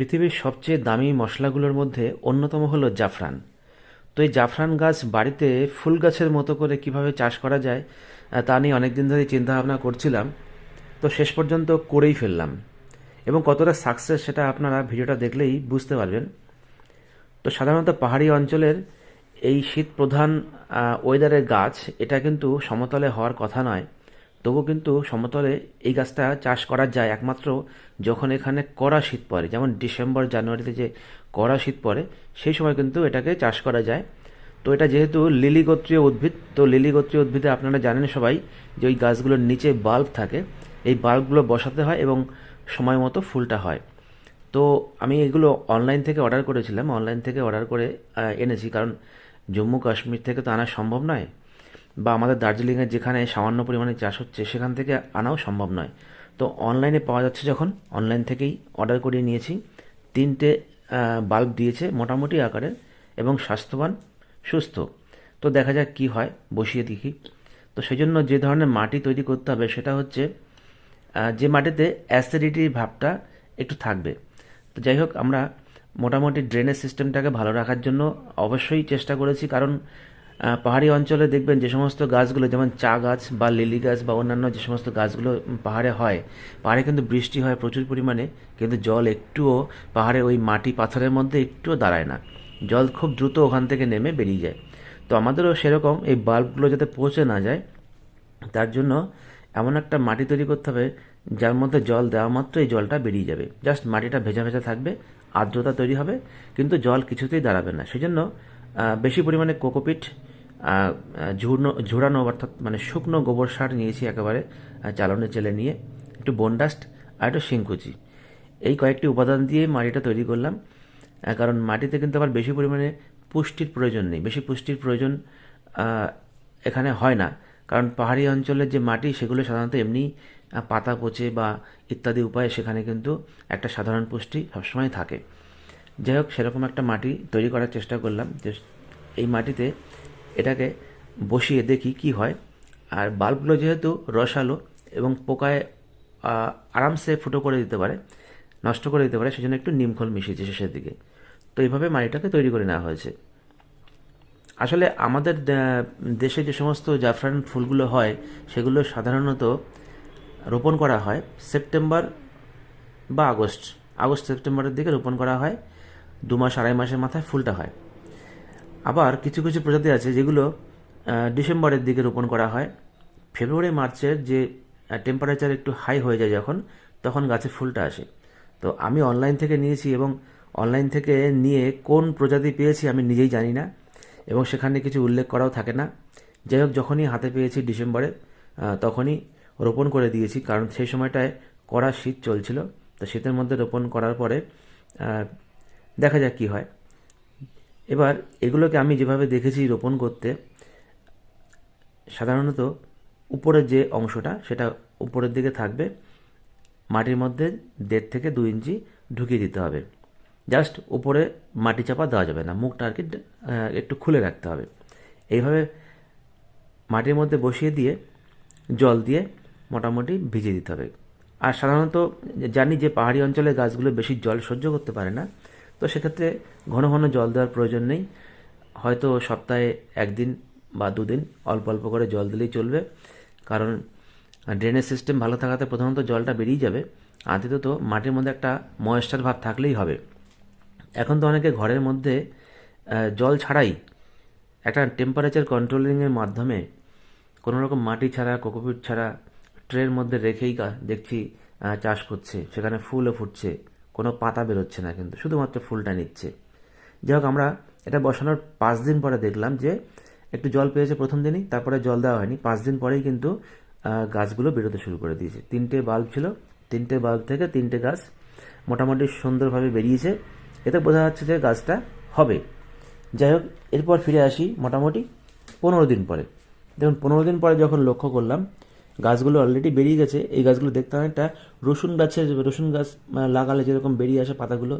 পৃথিবীর সবচেয়ে দামি মশলাগুলোর মধ্যে অন্যতম হলো জাফরান। তো এই জাফরান গাছ বাড়িতে ফুল গাছের মতো করে কীভাবে চাষ করা যায় তা নিয়ে অনেক দিন ধরেই চিন্তা ভাবনা করছিলাম। তো শেষ পর্যন্ত করেই ফেললাম। এবং কতটা সাকসেস সেটা আপনারা ভিডিওটা দেখলেই বুঝতে পারবেন। তো সাধারণত পাহাড়ি অঞ্চলের এই শীত প্রধান ওয়েদারের গাছ, এটা কিন্তু সমতলে হওয়ার কথা নয়। তবু কিন্তু সমতলে এই গাছটা চাষ করা যায়। একমাত্র যখন এখানে কড়া শীত পড়ে, যেমন ডিসেম্বর, জানুয়ারিতে যে কড়া শীত পড়ে, সেই সময় কিন্তু এটাকে চাষ করা যায়। তো এটা যেহেতু লিলি গোত্রীয় উদ্ভিদ, তো লিলি গোত্রীয় উদ্ভিদে আপনারা জানেন সবাই যে ওই গাছগুলোর নিচে বাল্ব থাকে। এই বাল্বগুলো বসাতে হয় এবং সময় মতো ফুলটা হয়। তো আমি এগুলো অনলাইন থেকে অর্ডার করেছিলাম। অনলাইন থেকে অর্ডার করে এনেছি। কারণ জম্মু কাশ্মীর থেকে তো আনা সম্ভব নয়। বা আমাদের দার্জিলিংয়ের যেখানে সামান্য পরিমাণে চাষ হচ্ছে, সেখান থেকে আনাও সম্ভব নয়। তো অনলাইনে পাওয়া যাচ্ছে যখন অনলাইন থেকেই অর্ডার করিয়ে নিয়েছি। তিনটে বাল্ব দিয়েছে মোটামুটি আকারের এবং স্বাস্থ্যবান, সুস্থ। তো দেখা যাক কি হয়, বসিয়ে দেখি। তো সেই জন্য যে ধরনের মাটি তৈরি করতে হবে, সেটা হচ্ছে যে মাটিতে অ্যাসিডিটির ভাবটা একটু থাকবে। তো যাই হোক, আমরা মোটামুটি ড্রেনেজ সিস্টেমটাকে ভালো রাখার জন্য অবশ্যই চেষ্টা করেছি, কারণ পাহাড়ি অঞ্চলে দেখবেন যে সমস্ত গাছগুলো, যেমন চা গাছ বা লিলি গাছ বা অন্যান্য যে সমস্ত গাছগুলো পাহাড়ে হয়, পাহাড়ে কিন্তু বৃষ্টি হয় প্রচুর পরিমাণে, কিন্তু জল একটুও পাহাড়ে ওই মাটি পাথরের মধ্যে একটুও দাঁড়ায় না। জল খুব দ্রুত ওখান থেকে নেমে বেরিয়ে যায়। তো আমাদেরও সেরকম এই বাল্বগুলো যাতে পৌঁছে না যায়, তার জন্য এমন একটা মাটি তৈরি করতে হবে, যার মধ্যে জল দেওয়া মাত্র এই জলটা বেরিয়ে যাবে। জাস্ট মাটিটা ভেজা ভেজা থাকবে, আর্দ্রতা তৈরি হবে, কিন্তু জল কিছুতেই দাঁড়াবে না। সেজন্য বেশি পরিমাণে কোকোপিট ঝুড়নো ঝুড়ানো অর্থাৎ মানে শুকনো গোবর সার নিয়েছি একেবারে চালনে চেলে নিয়ে, একটু বনডাস্ট আর একটু শিংকুচি। এই কয়েকটি উপাদান দিয়ে মাটিটা তৈরি করলাম কারণ মাটিতে কিন্তু আবার বেশি পরিমাণে পুষ্টির প্রয়োজন নেই। বেশি পুষ্টির প্রয়োজন এখানে হয় না। কারণ পাহাড়ি অঞ্চলের যে মাটি, সেগুলো সাধারণত এমনি পাতা পচে বা ইত্যাদি উপায়ে সেখানে কিন্তু একটা সাধারণ পুষ্টি সবসময় থাকে। যাই হোক, সেরকম একটা মাটি তৈরি করার চেষ্টা করলাম। যে এই মাটিতে এটাকে বসিয়ে দেখি কি হয়। আর বাল্বগুলো যেহেতু রসালো এবং পোকায় আরামসে ফুটো করে দিতে পারে, নষ্ট করে দিতে পারে, সেজন্য একটু নিমখল মিশিয়েছে শেষের দিকে তো এইভাবে মাটিটাকে তৈরি করে নেওয়া হয়েছে। আসলে আমাদের দেশে যে সমস্ত জাফরান ফুলগুলো হয়, সেগুলো সাধারণত রোপণ করা হয় সেপ্টেম্বর বা আগস্ট। আগস্ট, সেপ্টেম্বরের দিকে রোপণ করা হয়, দু মাস, আড়াই মাসের মাথায় ফুলটা হয়। আবার কিছু কিছু প্রজাতি আছে যেগুলো ডিসেম্বরের দিকে রোপণ করা হয়। ফেব্রুয়ারি, মার্চের যে টেম্পারেচার একটু হাই হয়ে যায় যখন, তখন গাছে ফুলটা আসে। তো আমি অনলাইন থেকে নিয়েছি এবং অনলাইন থেকে নিয়ে কোন প্রজাতি পেয়েছি আমি নিজেই জানি না এবং সেখানে কিছু উল্লেখ করাও থাকে না। যাই হোক, যখনই হাতে পেয়েছি ডিসেম্বরে তখনই রোপণ করে দিয়েছি কারণ সেই সময়টায় কড়া শীত চলছিল। তো শীতের মধ্যে রোপণ করার পরে দেখা যাক কী হয়। এবার এগুলোকে আমি যেভাবে দেখেছি রোপণ করতে, সাধারণত উপরের যে অংশটা সেটা উপরের দিকে থাকবে, মাটির মধ্যে দেড় থেকে দু ইঞ্চি ঢুকিয়ে দিতে হবে। জাস্ট উপরে মাটি চাপা দেওয়া যাবে না, মুখটা আর কি একটু খুলে রাখতে হবে। এইভাবে মাটির মধ্যে বসিয়ে দিয়ে জল দিয়ে মোটামুটি ভিজিয়ে দিতে হবে। আর সাধারণত জানি যে পাহাড়ি অঞ্চলে গাছগুলো বেশি জল সহ্য করতে পারে না তো সেক্ষেত্রে ঘন ঘন জল দেওয়ার প্রয়োজন নেই। হয়তো সপ্তাহে একদিন বা দুদিন অল্প অল্প করে জল দিলেই চলবে। কারণ ড্রেনেজ সিস্টেম ভালো থাকাতে প্রথমত জলটা বেরিয়ে যাবে। আর দ্বিতীয়ত মাটির মধ্যে একটা ময়েশ্চার ভাব থাকলেই হবে। এখন তো অনেকে ঘরের মধ্যে জল ছাড়াই একটা টেম্পারেচার কন্ট্রোলিংয়ের মাধ্যমে কোনো রকম মাটি ছাড়া কোকোপিট ছাড়া ট্রের মধ্যে রেখেই দেখছি চাষ করছে। সেখানে ফুলও ফুটছে। কোনো পাতা বেরোচ্ছে না কিন্তু, শুধুমাত্র ফুলটা নিচ্ছে। যাই হোক, আমরা এটা বসানোর পাঁচ দিন পরে দেখলাম যে একটু জল পেয়েছে প্রথম দিনই, তারপরে জল দেওয়া হয়নি। পাঁচ দিন পরেই কিন্তু গাছগুলো বেরোতে শুরু করে দিয়েছে। তিনটে বাল্ব ছিল, তিনটে বাল্ব থেকে তিনটে গাছ মোটামুটি সুন্দরভাবে বেরিয়েছে। এতে বোঝা যাচ্ছে যে গাছটা হবে। যাই হোক, এরপর ফিরে আসি মোটামুটি পনেরো দিন পরে। দেখুন, পনেরো দিন পরে যখন লক্ষ্য করলাম গাছগুলো অলরেডি বেরিয়ে গেছে। এই গাছগুলো দেখতে অনেকটা রসুন গাছের, রসুন গাছ লাগালে যেরকম বেরিয়ে আসে পাতাগুলো,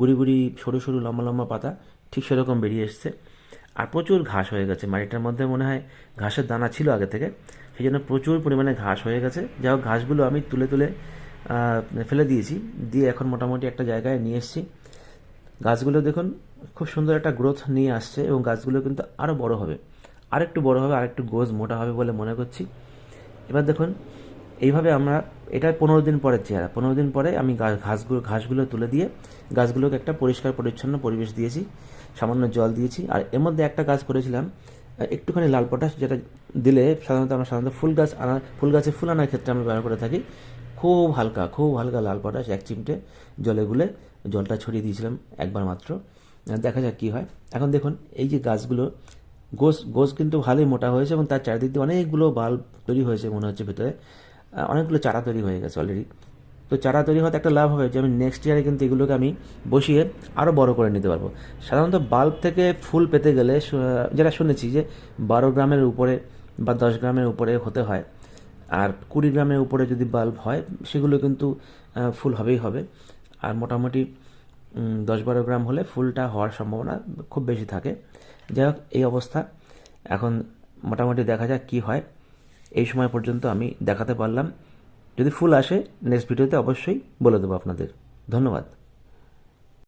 গুড়ি গুড়ি সরু সরু লম্বা লম্বা পাতা, ঠিক সেরকম বেরিয়ে এসছে। আর প্রচুর ঘাস হয়ে গেছে। মাটিটার মধ্যে মনে হয় ঘাসের দানা ছিল আগে থেকে। সেই জন্য প্রচুর পরিমাণে ঘাস হয়ে গেছে। যাই হোক, ঘাসগুলো আমি তুলে তুলে ফেলে দিয়েছি। দিয়ে এখন মোটামুটি একটা জায়গায় নিয়ে এসেছি। গাছগুলো দেখুন, খুব সুন্দর একটা গ্রোথ নিয়ে আসছে এবং গাছগুলো কিন্তু আরও বড় হবে। আরেকটু বড় হবে, আরেকটু গোজ মোটা হবে বলে মনে করছি। এবার দেখুন, এইভাবে আমরা, এটা পনেরো দিন পরের চেহারা। পনেরো দিন পরে আমি ঘাসগুলো ঘাসগুলো তুলে দিয়ে গাছগুলোকে একটা পরিষ্কার পরিচ্ছন্ন পরিবেশ দিয়েছি, সামান্য জল দিয়েছি। আর এর মধ্যে একটা গাছ করেছিলাম একটুখানি লাল পটাশ, যেটা দিলে সাধারণত আমরা সাধারণত ফুল গাছ আনা, ফুল গাছে ফুল আনার ক্ষেত্রে আমরা ব্যবহার করে থাকি। খুব হালকা খুব হালকা লাল পটাশ, এক চিমটে জলে গুলে জলটা ছড়িয়ে দিয়েছিলাম একবার মাত্র। দেখা যাক কী হয়। এখন দেখুন, এই যে গাছগুলো গোস গোস কিন্তু ভালোই মোটা হয়েছে এবং তার চারিদিক দিয়ে অনেকগুলো বাল্ব তৈরি হয়েছে মনে হচ্ছে ভেতরে। অনেকগুলো চারা তৈরি হয়ে গেছে অলরেডি তো চারা তৈরি হওয়াতে একটা লাভ হবে যে, আমি নেক্সট ইয়ারে কিন্তু এগুলোকে আমি বসিয়ে আরও বড় করে নিতে পারব। সাধারণত বাল্ব থেকে ফুল পেতে গেলে যেটা শুনেছি যে, বারো গ্রামের উপরে বা দশ গ্রামের উপরে হতে হয়। আর কুড়ি গ্রামের উপরে যদি বাল্ব হয়, সেগুলো কিন্তু ফুল হবেই হবে। আর মোটামুটি দশ বারো গ্রাম হলে ফুলটা হওয়ার সম্ভাবনা খুব বেশি থাকে। যাই হোক, এই অবস্থা। এখন মোটামুটি দেখা যাক কি হয়। এই সময় পর্যন্ত আমি দেখাতে পারলাম। যদি ফুল আসে নেক্সট ভিডিওতে অবশ্যই বলে দেবো আপনাদের। ধন্যবাদ।